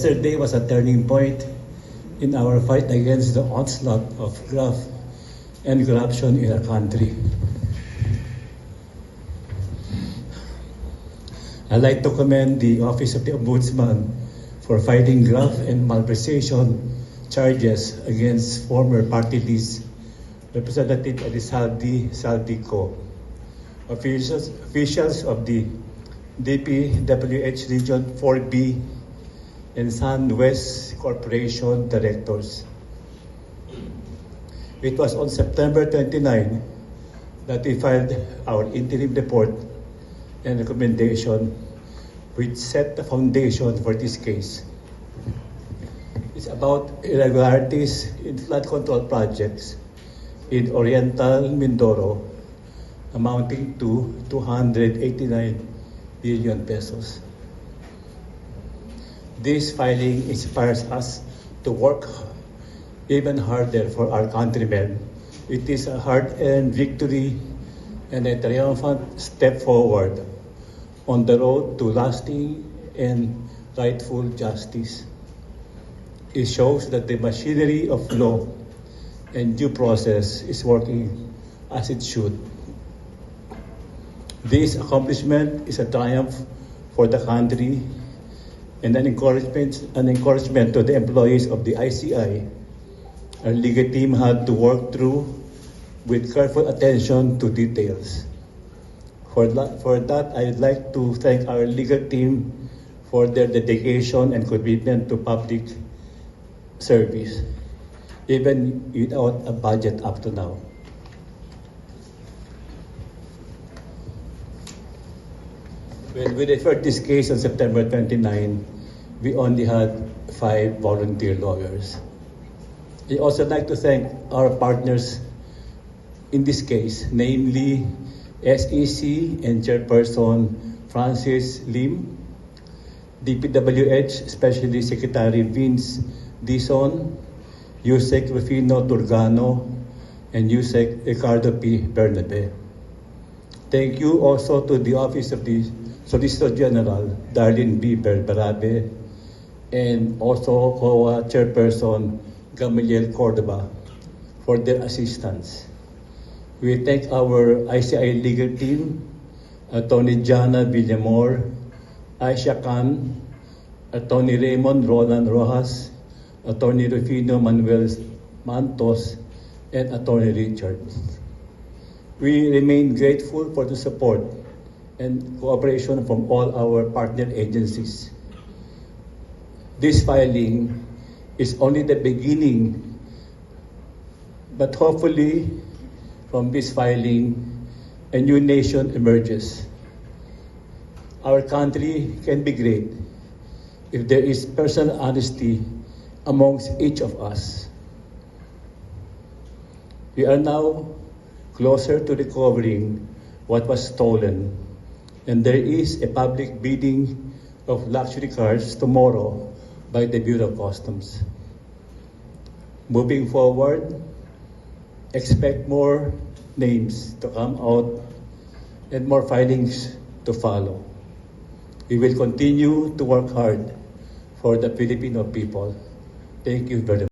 Yesterday was a turning point in our fight against the onslaught of graft and corruption in our country. I'd like to commend the Office of the Ombudsman for fighting graft and malversation charges against former party list Representative Elisaldi Saldico. Officials, officials of the DPWH Region 4B and Sunwest Corporation directors. It was on September 29 that we filed our interim report and recommendation which set the foundation for this case. It's about irregularities in flood control projects in Oriental Mindoro amounting to 289 billion pesos. This filing inspires us to work even harder for our countrymen. It is a hard-earned victory and a triumphant step forward on the road to lasting and rightful justice. It shows that the machinery of law and due process is working as it should. This accomplishment is a triumph for the country and an encouragement, an encouragement to the employees of the ICI. Our legal team had to work through with careful attention to details. For that, for that, I'd like to thank our legal team for their dedication and commitment to public service, even without a budget up to now. When we referred this case on September 29, we only had five volunteer lawyers. I also like to thank our partners in this case, namely SEC and Chairperson Francis Lim, DPWH Specialty Secretary Vince Dison, USEC Rufino Turgano, and USEC Ricardo P. Bernabe. Thank you also to the Office of the Solicitor General, Darlene B. Berberabe, and also COA Chairperson Gamaliel Cordova for their assistance. We thank our ICI legal team, Attorney Jana Villamor, Aisha Khan, Attorney Raymond Roland Rojas, Attorney Rufino Manuel Mantos, and Attorney Richard. We remain grateful for the support and cooperation from all our partner agencies. This filing is only the beginning, but hopefully from this filing, a new nation emerges. Our country can be great if there is personal honesty amongst each of us. We are now closer to recovering what was stolen, and there is a public bidding of luxury cars tomorrow by the Bureau of Customs. Moving forward, expect more names to come out and more filings to follow. We will continue to work hard for the Filipino people. Thank you very much.